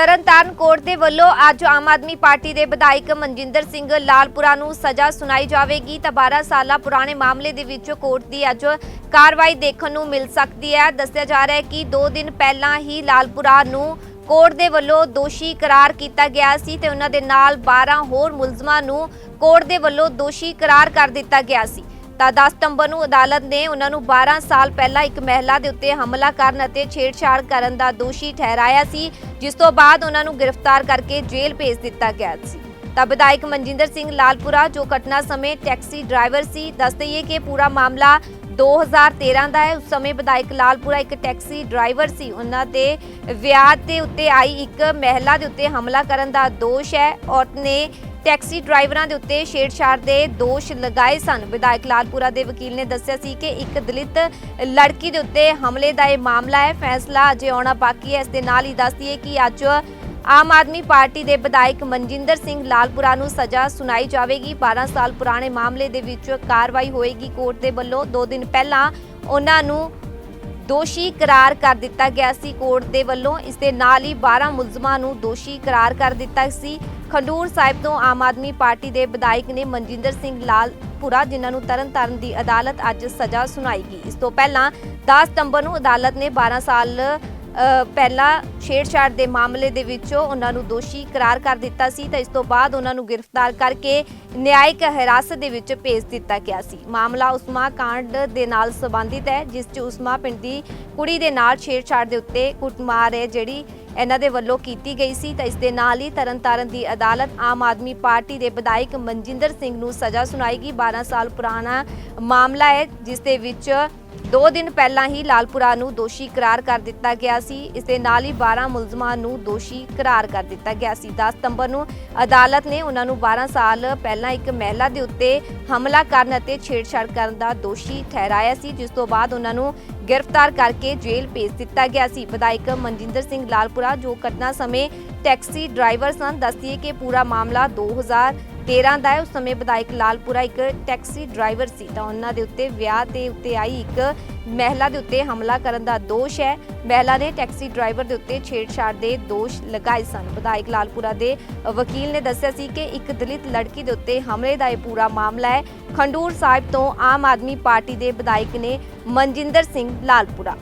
Tarn Taran court ਦੇ ਵੱਲੋਂ ਅੱਜ ਆਮ ਆਦਮੀ ਪਾਰਟੀ ਦੇ ਵਿਧਾਇਕ ਮਨਜਿੰਦਰ ਸਿੰਘ ਲਾਲਪੁਰਾ ਨੂੰ ਸਜ਼ਾ ਸੁਣਾਈ ਜਾਵੇਗੀ। ਤਾਂ 12 ਸਾਲਾ ਪੁਰਾਣੇ ਮਾਮਲੇ ਦੇ ਵਿੱਚ ਕੋਰਟ ਦੀ ਅੱਜ ਕਾਰਵਾਈ ਦੇਖਣ ਨੂੰ ਮਿਲ ਸਕਦੀ ਹੈ। ਦੱਸਿਆ ਜਾ ਰਿਹਾ ਹੈ ਕਿ 2 ਦਿਨ ਪਹਿਲਾਂ ਹੀ ਲਾਲਪੁਰਾ ਨੂੰ ਕੋਰਟ ਦੇ ਵੱਲੋਂ ਦੋਸ਼ੀ ਕਰਾਰ ਕੀਤਾ ਗਿਆ ਸੀ ਤੇ ਉਹਨਾਂ ਦੇ ਨਾਲ 12 ਹੋਰ ਮੁਲਜ਼ਮਾਂ ਨੂੰ ਕੋਰਟ ਦੇ ਵੱਲੋਂ ਦੋਸ਼ੀ ਕਰਾਰ ਕਰ ਦਿੱਤਾ ਗਿਆ ਸੀ। ਤਾਂ 10 ਸਤੰਬਰ ਨੂੰ ਅਦਾਲਤ ਨੇ ਉਹਨਾਂ ਨੂੰ 12 ਸਾਲ ਪਹਿਲਾਂ ਇੱਕ ਮਹਿਲਾ ਦੇ ਉੱਤੇ ਹਮਲਾ ਕਰਨ ਅਤੇ ਛੇੜਛਾੜ ਕਰਨ ਦਾ ਦੋਸ਼ੀ ਠਹਿਰਾਇਆ ਸੀ, ਜਿਸ ਤੋਂ ਬਾਅਦ ਉਹਨਾਂ ਨੂੰ ਗ੍ਰਿਫਤਾਰ ਕਰਕੇ ਜੇਲ੍ਹ ਭੇਜ ਦਿੱਤਾ ਗਿਆ ਸੀ। ਤਾਂ ਵਿਧਾਇਕ ਮਨਜਿੰਦਰ ਸਿੰਘ ਲਾਲਪੁਰਾ, ਜੋ ਘਟਨਾ ਸਮੇਂ ਟੈਕਸੀ ਡਰਾਈਵਰ ਸੀ, ਦੱਸ ਦਈਏ ਕਿ ਪੂਰਾ ਮਾਮਲਾ 2013 ਦਾ ਹੈ। ਉਸ ਸਮੇਂ ਵਿਧਾਇਕ ਲਾਲਪੁਰਾ ਇੱਕ ਟੈਕਸੀ ਡਰਾਈਵਰ ਸੀ। ਉਹਨਾਂ ਤੇ ਵਿਆਹ ਦੇ ਉੱਤੇ ਆਈ ਇੱਕ ਮਹਿਲਾ ਦੇ ਉੱਤੇ ਹਮਲਾ ਕਰਨ ਦਾ ਦੋਸ਼ ਹੈ। ਔਰਤ ਨੇ ਟੈਕਸੀ ਡਰਾਈਵਰਾਂ ਦੇ ਉੱਤੇ ਛੇੜਛਾੜ ਦੇ ਦੋਸ਼ ਲਗਾਏ ਸਨ। ਵਿਧਾਇਕ ਲਾਲਪੁਰਾ ਦੇ ਵਕੀਲ ਨੇ ਦੱਸਿਆ ਸੀ ਕਿ ਇੱਕ ਦਲਿਤ ਲੜਕੀ ਦੇ ਉੱਤੇ ਹਮਲੇ ਦਾ ਇਹ ਮਾਮਲਾ ਹੈ। ਫੈਸਲਾ ਅਜੇ ਆਉਣਾ ਬਾਕੀ ਹੈ। ਇਸ ਦੇ ਨਾਲ ਹੀ ਦੱਸਦੀਏ ਕਿ ਅੱਜ ਆਮ ਆਦਮੀ ਪਾਰਟੀ ਦੇ ਵਿਧਾਇਕ ਮਨਜਿੰਦਰ ਸਿੰਘ ਲਾਲਪੁਰਾ ਨੂੰ ਸਜ਼ਾ ਸੁਣਾਈ ਜਾਵੇਗੀ। 12 ਸਾਲ ਪੁਰਾਣੇ ਮਾਮਲੇ ਦੇ ਵਿੱਚ ਕਾਰਵਾਈ ਹੋਏਗੀ। ਕੋਰਟ ਦੇ ਵੱਲੋਂ 2 ਦਿਨ ਪਹਿਲਾਂ ਉਹਨਾਂ ਨੂੰ ਦੋਸ਼ੀ ਕਰਾਰ ਕਰ ਦਿੱਤਾ ਗਿਆ ਸੀ। ਕੋਰਟ ਦੇ ਵੱਲੋਂ ਇਸ ਦੇ ਨਾਲ ਹੀ 12 ਮੁਲਜ਼ਮਾਂ ਨੂੰ ਦੋਸ਼ੀ ਕਰਾਰ ਕਰ ਦਿੱਤਾ ਸੀ। ਖੰਡੂਰ ਸਾਹਿਬ ਤੋਂ ਆਮ ਆਦਮੀ ਪਾਰਟੀ ਦੇ ਵਿਧਾਇਕ ਨੇ ਮਨਜਿੰਦਰ ਸਿੰਘ ਲਾਲਪੁਰਾ ਜਿਨ੍ਹਾਂ ਨੂੰ ਤਰਨਤਾਰਨ ਦੀ ਅਦਾਲਤ ਅੱਜ ਸਜ਼ਾ ਸੁਣਾਏਗੀ ਇਸ ਤੋਂ ਪਹਿਲਾਂ 10 ਸਤੰਬਰ ਨੂੰ ਅਦਾਲਤ ਨੇ 12 ਸਾਲ ਅ, ਛੇੜਛਾੜ ਦੇ ਮਾਮਲੇ ਦੇ ਵਿੱਚ ਉਹਨਾਂ ਨੂੰ ਦੋਸ਼ੀ ਕਰਾਰ ਕਰ ਦਿੱਤਾ ਸੀ ਤਾਂ ਇਸ ਤੋਂ ਬਾਅਦ ਉਹਨਾਂ ਨੂੰ ਗ੍ਰਿਫਤਾਰ ਕਰਕੇ ਨਿਆਇਕ ਹਿਰਾਸਤ ਦੇ ਵਿੱਚ ਭੇਜ ਦਿੱਤਾ ਗਿਆ ਸੀ। ਮਾਮਲਾ ਉਸਮਾ ਕਾਂਡ ਦੇ ਨਾਲ ਸੰਬੰਧਿਤ ਹੈ ਜਿਸ 'ਚ ਉਸਮਾ ਪਿੰਡ ਦੀ ਕੁੜੀ ਦੇ ਨਾਲ ਛੇੜਛਾੜ ਦੇ ਉੱਤੇ ਕੁੱਟਮਾਰ ਹੈ ਜਿਹੜੀ ਇਹਨਾਂ ਦੇ ਵੱਲੋਂ ਕੀਤੀ ਗਈ ਸੀ ਤਾਂ ਇਸ ਦੇ ਨਾਲ ਹੀ ਤਰਨਤਾਰਨ ਦੀ ਅਦਾਲਤ ਆਮ ਆਦਮੀ ਪਾਰਟੀ ਦੇ ਵਿਧਾਇਕ ਮਨਜਿੰਦਰ ਸਿੰਘ ਨੂੰ ਸਜ਼ਾ ਸੁਣਾਏਗੀ। 12 ਸਾਲ ਪੁਰਾਣਾ ਮਾਮਲਾ ਹੈ, ਜਿਸ ਦੇ ਵਿੱਚ 2 ਦਿਨ ਪਹਿਲਾਂ ਹੀ ਲਾਲਪੁਰਾ ਨੂੰ ਦੋਸ਼ੀ ਕਰਾਰ ਕਰ ਦਿੱਤਾ ਗਿਆ ਸੀ। ਇਸ ਦੇ ਨਾਲ ਹੀ 12 ਮੁਲਜ਼ਮਾਂ ਨੂੰ ਦੋਸ਼ੀ ਕਰਾਰ ਕਰ ਦਿੱਤਾ ਗਿਆ ਸੀ। 10 ਸਤੰਬਰ ਨੂੰ ਅਦਾਲਤ ਨੇ ਉਹਨਾਂ ਨੂੰ 12 ਸਾਲ ਪਹਿਲਾਂ ਇੱਕ ਮਹਿਲਾ ਦੇ ਉੱਤੇ ਹਮਲਾ ਕਰਨ ਅਤੇ ਛੇੜਛਾੜ ਕਰਨ ਦਾ ਦੋਸ਼ੀ ਠਹਿਰਾਇਆ ਸੀ, ਜਿਸ ਤੋਂ ਬਾਅਦ ਉਹਨਾਂ ਨੂੰ ਗ੍ਰਿਫਤਾਰ ਕਰਕੇ ਜੇਲ੍ਹ ਭੇਜ ਦਿੱਤਾ ਗਿਆ ਸੀ। ਵਿਧਾਇਕ ਮਨਜਿੰਦਰ ਸਿੰਘ ਲਾਲਪੁਰਾ, ਜੋ ਘਟਨਾ ਸਮੇਂ ਟੈਕਸੀ ਡਰਾਈਵਰ ਸਨ ਦੱਸਦੀਏ ਕਿ ਪੂਰਾ ਮਾਮਲਾ 2013 ਦਾ ਹੈ। ਉਸ ਸਮੇਂ ਵਿਧਾਇਕ ਲਾਲਪੁਰਾ ਇੱਕ ਟੈਕਸੀ ਡਰਾਈਵਰ ਸੀ। ਤਾਂ ਉਹਨਾਂ ਦੇ ਉੱਤੇ ਵਿਆਹ ਦੇ ਉੱਤੇ ਆਈ ਇੱਕ ਮਹਿਲਾ ਦੇ ਉੱਤੇ ਹਮਲਾ ਕਰਨ ਦਾ ਦੋਸ਼ ਹੈ। ਮਹਿਲਾ ਨੇ ਟੈਕਸੀ ਡਰਾਈਵਰ ਦੇ ਉੱਤੇ ਛੇੜਛਾੜ ਦੇ ਦੋਸ਼ ਲਗਾਏ ਸਨ। ਵਿਧਾਇਕ ਲਾਲਪੁਰਾ ਦੇ ਵਕੀਲ ਨੇ ਦੱਸਿਆ ਸੀ ਕਿ ਇੱਕ ਦਲਿਤ ਲੜਕੀ ਦੇ ਉੱਤੇ ਹਮਲੇ ਦਾ ਇਹ ਪੂਰਾ ਮਾਮਲਾ ਹੈ। ਖੰਡੂਰ ਸਾਹਿਬ ਤੋਂ ਆਮ ਆਦਮੀ ਪਾਰਟੀ ਦੇ ਵਿਧਾਇਕ ਨੇ ਮਨਜਿੰਦਰ ਸਿੰਘ ਲਾਲਪੁਰਾ।